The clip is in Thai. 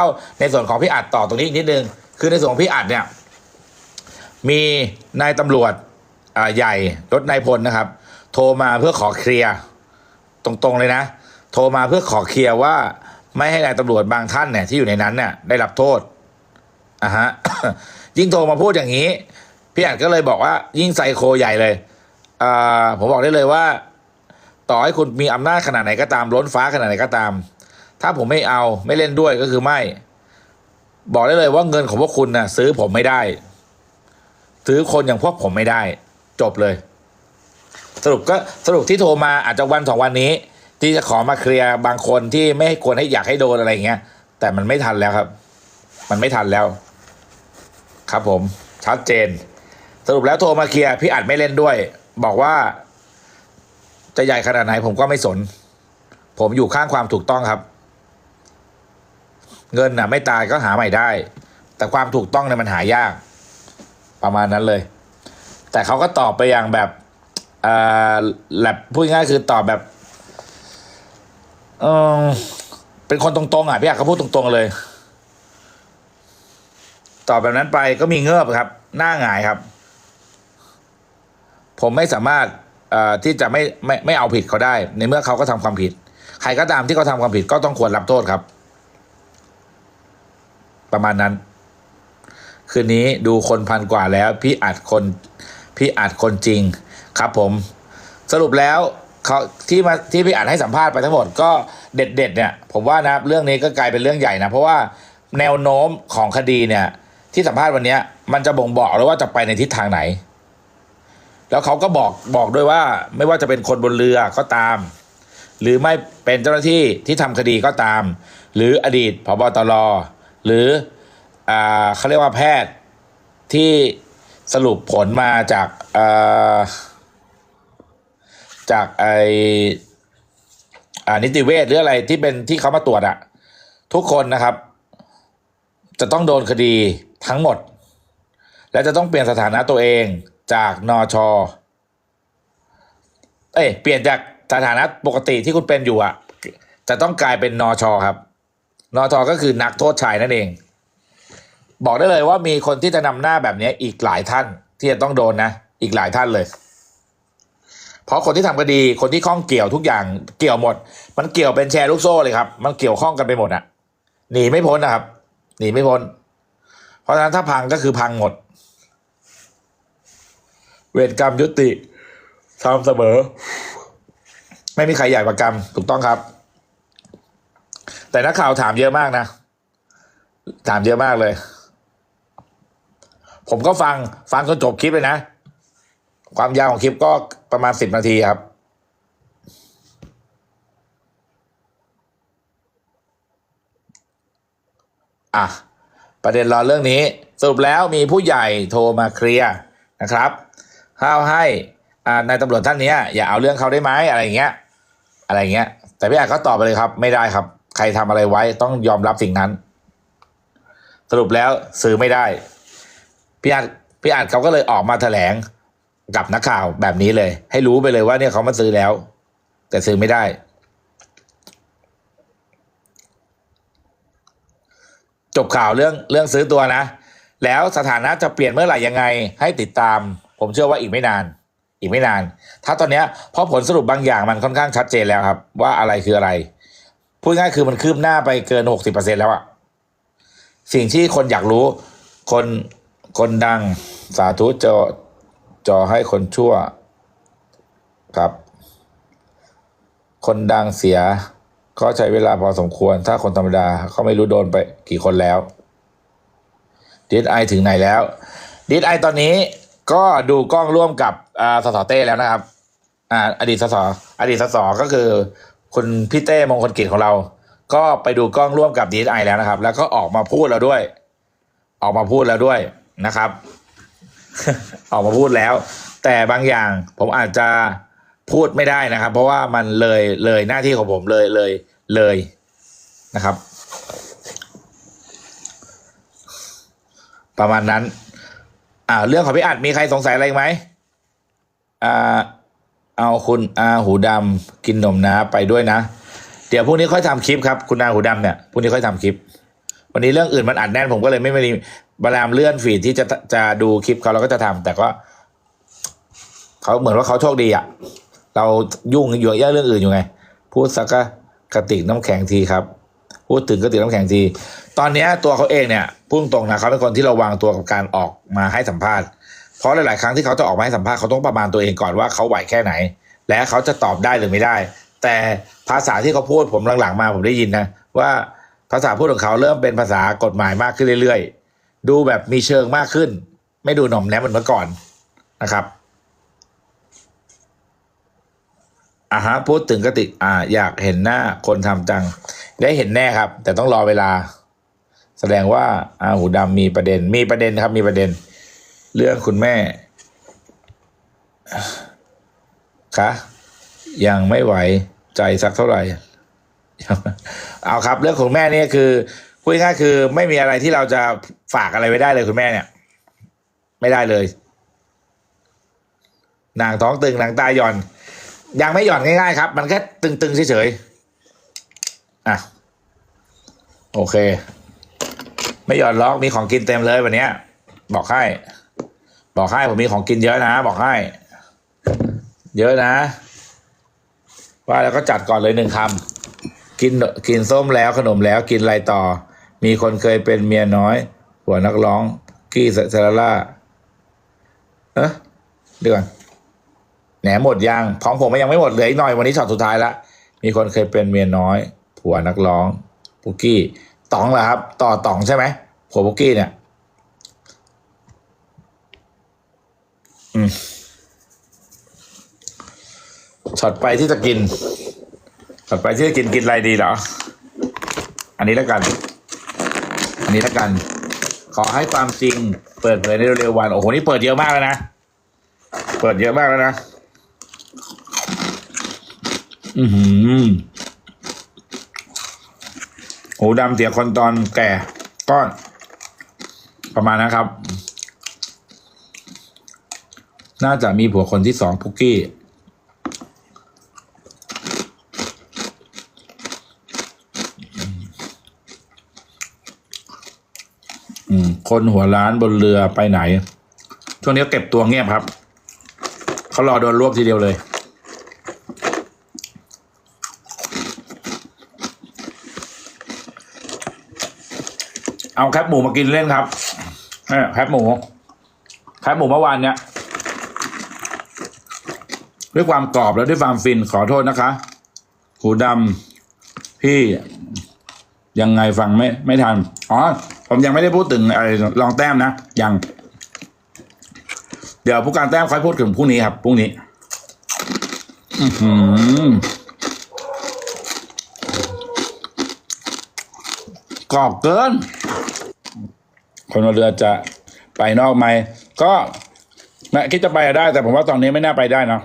าในส่วนของพี่อัดต่อตรงนี้อีกนิดนึง คือในส่วนของพี่อัดเนี่ย มีนายตำรวจใหญ่รถนายพลนะครับ โทรมาเพื่อขอเคลียร์ตรงๆเลยนะ โทรมาเพื่อขอเคลียร์ว่า ไม่ให้นายตำรวจบางท่านเนี่ยที่อยู่ในนั้นเนี่ยได้รับโทษอะฮะยิ่งโทรมาพูดอย่างนี้ พี่อัดก็เลยบอกว่ายิ่งไซโคใหญ่เลยอ่าผมบอกได้เลยว่า ต่อให้คุณมีอำนาจขนาดไหนก็ตามล้นฟ้าขนาดไหนก็ตาม ถ้าผมไม่เอาไม่เล่นด้วยก็คือไม่ บอกได้เลยว่าเงินของพวกคุณนะซื้อผมไม่ได้ ซื้อคนอย่างพวกผมไม่ได้ จบเลย สรุปก็สรุปที่โทรมาอาจจะวันสองวันนี้ ที่จะขอมาเคลียร์บางคนที่ไม่ควรให้อยากให้โดนอะไรเงี้ยแต่มันไม่ทันแล้วครับ มันไม่ทันแล้ว ครับผมชัดเจน สรุปแล้วโทรมาเคลียร์พี่อัดไม่เล่นด้วย บอกว่า จะใหญ่ขนาดไหนผมก็ไม่สน ผมอยู่ข้างความถูกต้องครับ เงินน่ะไม่ตายก็หาใหม่ได้ แต่ความถูกต้องเนี่ยมันหายาก ประมาณนั้นเลย แต่เขาก็ตอบไปอย่างแบบเอ่อแลบพูดง่ายคือตอบแบบเออเป็นคนตรงๆอะพี่อยากเขาพูดตรงๆเลย ตอบแบบนั้นไปก็มีเงือบครับ หน้าหงายครับ ผมไม่สามารถอ่อที่จะไม่ไม่ไม่เอาผิดเขาได้ ในเมื่อเขาก็ทำความผิด ใครก็ตามที่เขาทำความผิดก็ต้องควรรับโทษครับ ประมาณนั้น คืนนี้ดูคนพันกว่าแล้ว พี่อัดคนพี่อัดคนจริงครับผม สรุปแล้วเขาที่มาที่พี่อัดให้สัมภาษณ์ไปทั้งหมดก็เด็ดเด็ดเนี่ยผมว่านะเรื่องนี้ก็กลายเป็นเรื่องใหญ่นะ เพราะว่าแนวโน้มของคดีเนี่ย ที่สัมภาษณ์วันนี้มันจะบ่งบอกแล้วว่าจะไปในทิศทางไหน แล้วเขาก็บอกบอกด้วยว่าไม่ว่าจะเป็นคนบนเรือก็ตาม หรือไม่เป็นเจ้าหน้าที่ที่ทำคดีก็ตาม หรืออดีตพบตร หรืออเขาเรียกว่าแพทย์ที่สรุปผลมาจากจากไอนิติเวชหรืออะไรที่เป็นที่เขามาตรวจอะทุกคนนะครับ จะต้องโดนคดีทั้งหมด และจะต้องเปลี่ยนสถานะตัวเองจากนอชเอ้ยเปลี่ยนจากสถานะปกติที่คุณเป็นอยู่อะจะต้องกลายเป็นนอชอครับ นอชอก็คือนักโทษชายนั่นเอง บอกได้เลยว่ามีคนที่จะนำหน้าแบบนี้อีกหลายท่านที่จะต้องโดนนะ อีกหลายท่านเลย เพราะคนที่ทำคดีคนที่ข้องเกี่ยวทุกอย่างเกี่ยวหมด มันเกี่ยวเป็นแชร์ลูกโซ่เลยครับ มันเกี่ยวข้องกันไปหมดอะหนีไม่พ้นนะครับ หนีไม่พ้น เพราะฉะนั้นถ้าพังก็คือพังหมด เวรกรรมยุติทำเสมอ ไม่มีใครใหญ่กว่ากรรมถูกต้องครับ แต่นักข่าวถามเยอะมากนะ ถามเยอะมากเลย ผมก็ฟังฟังจนจบคลิปเลยนะ ความยาวของคลิปก็ประมาณสิบนาทีครับอะประเด็นรอเรื่องนี้ สรุปแล้วมีผู้ใหญ่โทรมาเคลียร์นะครับห้าวให้นายตำรวจท่านนี้อย่าเอาเรื่องเขาได้ไหมอะไรเงี้ย อะไรเงี้ย แต่พี่อาจก็ตอบไปเลยครับ ไม่ได้ครับ ใครทำอะไรไว้ต้องยอมรับสิ่งนั้น สรุปแล้วซื้อไม่ได้ พี่อาจพี่อาจเขาก็เลยออกมาแถลงกับนักข่าวแบบนี้เลย ให้รู้ไปเลยว่าเนี่ยเขามาซื้อแล้ว แต่ซื้อไม่ได้ จบข่าวเรื่องเรื่องซื้อตัวนะ แล้วสถานะจะเปลี่ยนเมื่อไหร่ยังไง ให้ติดตาม ผมเชื่อว่าอีกไม่นาน อีกไม่นาน ถ้าตอนนี้เพราะผลสรุปบางอย่างมันค่อนข้างชัดเจนแล้วครับ ว่าอะไรคืออะไร พูดง่ายคือมันคืบหน้าไปเกินหกสิบเปอร์เซ็นแล้วอะสิ่งที่คนอยากรู้ คนคนดังสาธุจอจอให้คนชั่วครับ คนดังเสีย ก็ใช้เวลาพอสมควร ถ้าคนธรรมดาเขาไม่รู้โดนไปกี่คนแล้วดีไอถึงไหนแล้วดีไอตอนนี้ก็ดูกล้องร่วมกับอ่าสสเต้แล้วนะครับ อ่า อดีตสสอดีตสสก็คือ คุณพี่เต้มงคลกิจของเรา ก็ไปดูกล้องร่วมกับดีไอแล้วนะครับ แล้วก็ออกมาพูดแล้วด้วย ออกมาพูดแล้วด้วยนะครับ ออกมาพูดแล้ว แต่บางอย่างผมอาจจะพูดไม่ได้นะครับ เพราะว่ามันเลยเลยหน้าที่ของผมเลยเลยเลยนะครับ ประมาณนั้น อ่า เรื่องของพี่อัดมีใครสงสัยอะไรไหมอ่า เอาคุณอาหูดำกินนมนะไปด้วยนะ เดี๋ยวพรุ่งนี้ค่อยทำคลิปครับคุณอาหูดำเนี่ยพรุ่งนี้ค่อยทำคลิป วันนี้เรื่องอื่นมันอัดแน่นผมก็เลยไม่ม่พยายามเลื่อนฟีดที่จะจะดูคลิปเขาเราก็จะทำแต่ก็เขาเหมือนว่าเขาโชคดีอะเรายุ่งอยู่กับเรื่องอื่นอยู่ไง พูดสักกระติกน้ำแข็งทีครับ พูดถึงกระติกน้ำแข็งที ตอนนี้ตัวเขาเองเนี่ยพูดตรงนะเขาเป็นคนที่ระวังตัวกับการออกมาให้สัมภาษณ์ เพราะหลาย ๆ ครั้งที่เขาจะออกมาให้สัมภาษณ์เขาต้องประมาณตัวเองก่อนว่าเขาไหวแค่ไหน และเขาจะตอบได้หรือไม่ได้ แต่ภาษาที่เขาพูดผมหลัง ๆ มาผมได้ยินนะว่าภาษาพูดของเขาเริ่มเป็นภาษากฎหมายมากขึ้นเรื่อย ๆ ดูแบบมีเชิงมากขึ้น ไม่ดูหน่อมแนมเหมือนเมื่อก่อนนะครับอะฮะพูดถึงกติกอ่า อยากเห็นหน้าคนทำจัง ได้เห็นแน่ครับ แต่ต้องรอเวลา แสดงว่าอาหูดำมีประเด็น มีประเด็นครับ มีประเด็น เรื่องคุณแม่คะยังไม่ไหวใจสักเท่าไหร่ เอาครับ เรื่องของแม่เนี่ยคือพูดง่ายคือไม่มีอะไรที่เราจะฝากอะไรไว้ได้เลยคุณแม่เนี่ย ไม่ได้เลย นางท้องตึงนางตายหย่อน ยังไม่หย่อนง่ายๆครับ มันแค่ตึงๆเฉยๆอะโอเค ไม่หย่อนล็อกมีของกินเต็มเลยวันนี้บอกให้ บอกให้ผมมีของกินเยอะนะ บอกให้ เยอะนะ ว่าแล้วก็จัดก่อนเลยหนึ่งคำกินกินส้มแล้วขนมแล้วกินอะไรต่อ มีคนเคยเป็นเมียน้อย หัวนักร้อง กี้เซราล่าเอ๊ะเดี๋ยวก่อนแหนหมดยังของผมมันยังไม่หมดเหลืออีกหน่อยวันนี้ช็อตสุดท้ายละมีคนเคยเป็นเมียน้อยผัวนักร้องปุกกี้ต๋องเหรอครับ ต่อต๋องใช่ไหมผัวปุกกี้เนี่ย อืม ช็อตไปที่จะกินช็อตไปที่จะกินกินอะไรดีเหรอ อันนี้แล้วกัน อันนี้แล้วกัน ขอให้ความจริง เปิดเผยในเร็วๆวัน โอ้โห นี่เปิดเยอะมากแล้วนะ เปิดเยอะมากแล้วนะ อือหือหูดำเสียคนตอนแก่ก็ประมาณนะครับ น่าจะมีผัวคนที่สองพุกกี้อืมคนหัวล้านบนเรือไปไหน ช่วงนี้เก็บตัวเงียบครับ เขารอโดนรวบทีเดียวเลยเอาแคบหมูมากินเล่นครับแคบหมู แคบหมูเมื่อวานเนี่ย ด้วยความกรอบและด้วยความฟินขอโทษนะคะหูดำพี่ยังไงฟังไม่ไม่ทัน อ๋อ ผมยังไม่ได้พูดถึงไอะไรลองแต้มนะยังเดี๋ยวผู้การแต้มค่อยพูดถึงพรุ่งนี้ครับพรุ่งนี้กรอบเกิน คนบนเรือจะไปนอกไหมก็แม่คิดจะไปได้ แต่ผมว่าตอนนี้ไม่น่าไปได้เนอะ